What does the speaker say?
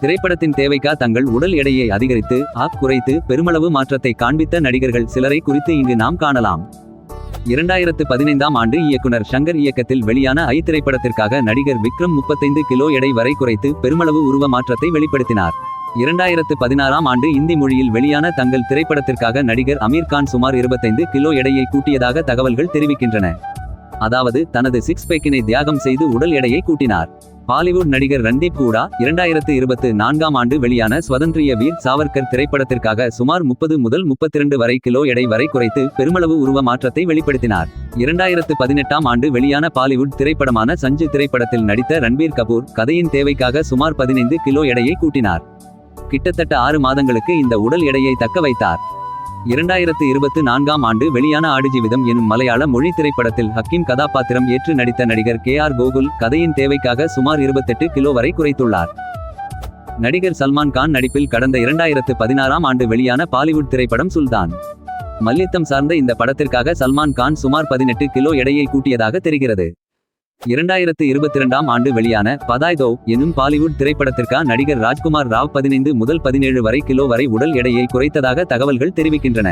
திரைப்படத்தின் தேவைக்கா தங்கள் உடல் எடையை அதிகரித்து ஆப் குறைத்து பெருமளவு மாற்றத்தை காண்பித்த நடிகர்கள் சிலரை குறித்து இங்கு நாம் காணலாம். இரண்டாயிரத்து பதினைந்தாம் ஆண்டு இயக்குனர் ஷங்கர் இயக்கத்தில் வெளியான ஐ திரைப்படத்திற்காக நடிகர் விக்ரம் முப்பத்தைந்து கிலோ எடை வரை குறைத்து பெருமளவு உருவ மாற்றத்தை வெளிப்படுத்தினார். இரண்டாயிரத்து பதினாறாம் ஆண்டு இந்தி மொழியில் வெளியான தங்கள் திரைப்படத்திற்காக நடிகர் அமீர் கான் சுமார் இருபத்தைந்து கிலோ எடையை கூட்டியதாக தகவல்கள் தெரிவிக்கின்றன. அதாவது தனது சிக்ஸ் பேக்கினை தியாகம் செய்து உடல் எடையை கூட்டினார். பாலிவுட் நடிகர் ரன்தீப் கூடா இரண்டாயிரத்து இருபத்து நான்காம் ஆண்டு வெளியான சுதந்திரிய வீர் சாவர்கர் திரைப்படத்திற்காக சுமார் முப்பது முதல் முப்பத்திரண்டு வரை கிலோ எடை வரை குறைத்து பெருமளவு உருவ மாற்றத்தை வெளிப்படுத்தினார். இரண்டாயிரத்து பதினெட்டாம் ஆண்டு வெளியான பாலிவுட் திரைப்படமான சஞ்சு திரைப்படத்தில் நடித்த ரன்பீர் கபூர் கதையின் தேவைக்காக சுமார் பதினைந்து கிலோ எடையை கூட்டினார். கிட்டத்தட்ட ஆறு மாதங்களுக்கு இந்த உடல் எடையை தக்க வைத்தார். இரண்டாயிரத்து இருபத்து நான்காம் ஆண்டு வெளியான ஆடுஜீவிதம் எனும் மலையாள மொழி திரைப்படத்தில் ஹக்கீம் கதாபாத்திரம் ஏற்று நடித்த நடிகர் கே ஆர் கோகுல் கதையின் தேவைக்காக சுமார் இருபத்தெட்டு கிலோ வரை குறைத்துள்ளார். நடிகர் சல்மான் கான் நடிப்பில் கடந்த இரண்டாயிரத்து பதினாறாம் ஆண்டு வெளியான பாலிவுட் திரைப்படம் சுல்தான். மல்யுத்தம் சார்ந்த இந்த படத்திற்காக சல்மான் கான் சுமார் பதினெட்டு கிலோ எடையை கூட்டியதாக தெரிகிறது. இரண்டாயிரத்து இருபத்திரண்டாம் ஆண்டு வெளியான பதாய்தோ எனும் பாலிவுட் திரைப்படத்திற்காக நடிகர் ராஜ்குமார் ராவ் பதினைந்து முதல் பதினேழு வரை கிலோ வரை உடல் எடையை குறைத்ததாக தகவல்கள் தெரிவிக்கின்றன.